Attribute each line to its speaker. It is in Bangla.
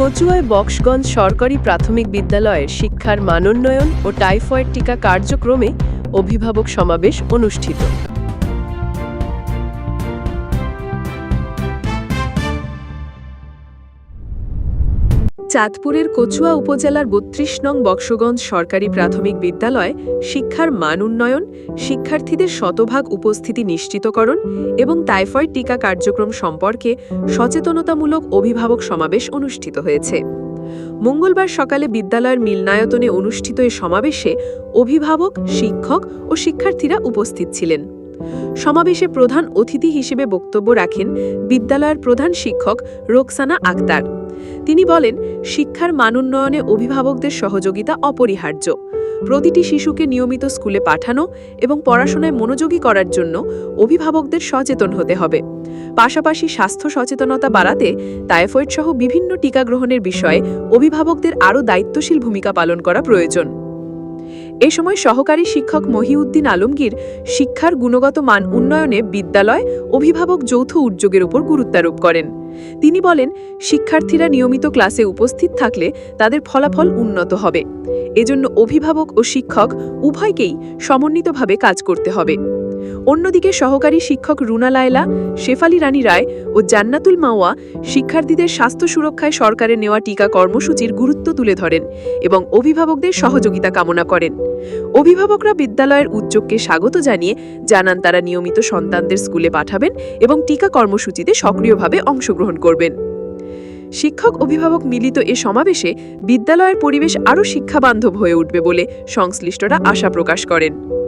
Speaker 1: কচুয়ায় বক্সগঞ্জ সরকারি প্রাথমিক বিদ্যালয়ের শিক্ষার মানোন্নয়ন ও টাইফয়েড টিকা কার্যক্রমে অভিভাবক সমাবেশ অনুষ্ঠিত। চাঁদপুরের কচুয়া উপজেলার বত্রিশ নং বক্সগঞ্জ সরকারি প্রাথমিক বিদ্যালয় শিক্ষার মান উন্নয়ন, শিক্ষার্থীদের শতভাগ উপস্থিতি নিশ্চিতকরণ এবং টাইফয়েড টিকা কার্যক্রম সম্পর্কে সচেতনতামূলক অভিভাবক সমাবেশ অনুষ্ঠিত হয়েছে। মঙ্গলবার সকালে বিদ্যালয়ের মিলনায়তনে অনুষ্ঠিত এ সমাবেশে অভিভাবক, শিক্ষক ও শিক্ষার্থীরা উপস্থিত ছিলেন। সমাবেশে প্রধান অতিথি হিসেবে বক্তব্য রাখেন বিদ্যালয়ের প্রধান শিক্ষক রোকসানা আক্তার। তিনি বলেন, শিক্ষার মান উন্নয়নে অভিভাবকদের সহযোগিতা অপরিহার্য। প্রতিটি শিশুকে নিয়মিত স্কুলে পাঠানো এবং পড়াশোনায় মনোযোগী করার জন্য অভিভাবকদের সচেতন হতে হবে। পাশাপাশি স্বাস্থ্য সচেতনতা বাড়াতে টাইফয়েড সহ বিভিন্ন টিকা গ্রহণের বিষয়ে অভিভাবকদের আরও দায়িত্বশীল ভূমিকা পালন করা প্রয়োজন। এ সময় সহকারী শিক্ষক মহিউদ্দিন আলমগীর শিক্ষার গুণগত মান উন্নয়নে বিদ্যালয় অভিভাবক যৌথ উদ্যোগের উপর গুরুত্বারোপ করেন। তিনি বলেন, শিক্ষার্থীরা নিয়মিত ক্লাসে উপস্থিত থাকলে তাদের ফলাফল উন্নত হবে। এজন্য অভিভাবক ও শিক্ষক উভয়কেই সমন্বিতভাবে কাজ করতে হবে। অন্যদিকে সহকারী শিক্ষক রুনা লায়লা, শেফালি রানী রায় ও জান্নাতুল মাওয়া শিক্ষার্থীদের স্বাস্থ্য সুরক্ষায় সরকারের নেওয়া টিকা কর্মসূচির গুরুত্ব তুলে ধরেন এবং অভিভাবকদের সহযোগিতা কামনা করেন। অভিভাবকরা বিদ্যালয়ের উদ্যোগকে স্বাগত জানিয়ে জানান তারা নিয়মিত সন্তানদের স্কুলে পাঠাবেন এবং টিকা কর্মসূচিতে সক্রিয়ভাবে অংশগ্রহণ করবেন। শিক্ষক অভিভাবক মিলিত এ সমাবেশে বিদ্যালয়ের পরিবেশ আরও শিক্ষাবান্ধব হয়ে উঠবে বলে সংশ্লিষ্টরা আশা প্রকাশ করেন।